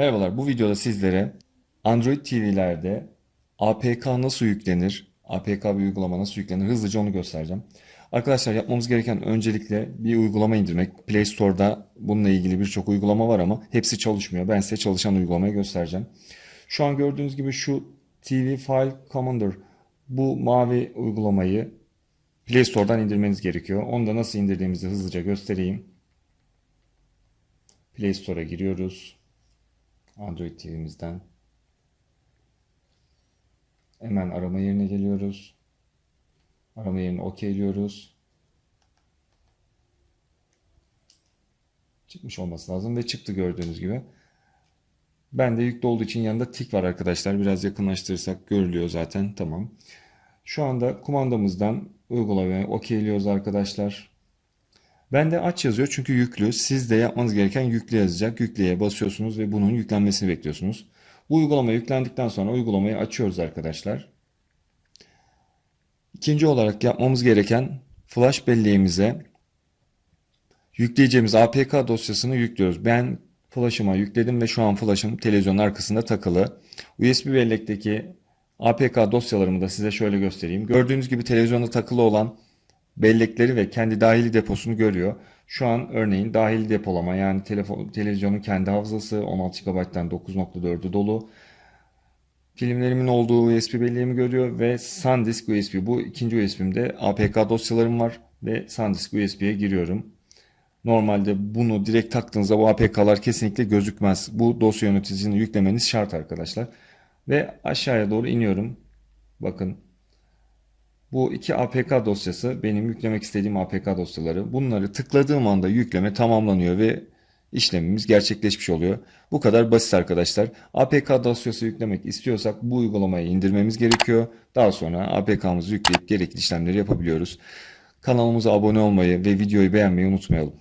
Merhabalar, bu videoda sizlere Android TV'lerde APK nasıl yüklenir, APK bir uygulama nasıl yüklenir hızlıca onu göstereceğim. Arkadaşlar yapmamız gereken öncelikle bir uygulama indirmek. Play Store'da bununla ilgili birçok uygulama var ama hepsi çalışmıyor. Ben size çalışan uygulamayı göstereceğim. Şu an gördüğünüz gibi şu TV File Commander bu mavi uygulamayı Play Store'dan indirmeniz gerekiyor. Onu da nasıl indirdiğimizi hızlıca göstereyim. Play Store'a giriyoruz. Android TV'mizden. Hemen arama yerine geliyoruz. Arama yerini okeyliyoruz. Çıkmış olması lazım ve çıktı gördüğünüz gibi. Ben de yüklü olduğu için yanında tik var arkadaşlar. Biraz yakınlaştırırsak görülüyor zaten. Tamam. Şu anda kumandamızdan uygulamayı okeyliyoruz arkadaşlar. Ben de aç yazıyor çünkü yüklü. Siz de yapmanız gereken yüklü yazacak. Yükleye basıyorsunuz ve bunun yüklenmesini bekliyorsunuz. Bu uygulama yüklendikten sonra uygulamayı açıyoruz arkadaşlar. İkinci olarak yapmamız gereken flash belleğimize yükleyeceğimiz APK dosyasını yüklüyoruz. Ben flash'ıma yükledim ve şu an flash'ım televizyonun arkasında takılı. USB bellekteki APK dosyalarımı da size şöyle göstereyim. Gördüğünüz gibi televizyonda takılı olan bellekleri ve kendi dahili deposunu görüyor. Şu an örneğin dahili depolama yani telefon, televizyonun kendi hafızası 16 GB'dan 9.4'ü dolu. Filmlerimin olduğu USB belleğimi görüyor ve SanDisk USB. Bu ikinci USB'imde APK dosyalarım var ve SanDisk USB'ye giriyorum. Normalde bunu direkt taktığınızda bu APK'lar kesinlikle gözükmez. Bu dosya yöneticisini yüklemeniz şart arkadaşlar. Ve aşağıya doğru iniyorum. Bakın bu iki APK dosyası benim yüklemek istediğim APK dosyaları. Bunları tıkladığım anda yükleme tamamlanıyor ve işlemimiz gerçekleşmiş oluyor. Bu kadar basit arkadaşlar. APK dosyası yüklemek istiyorsak bu uygulamayı indirmemiz gerekiyor. Daha sonra APK'mızı yükleyip gerekli işlemleri yapabiliyoruz. Kanalımıza abone olmayı ve videoyu beğenmeyi unutmayalım.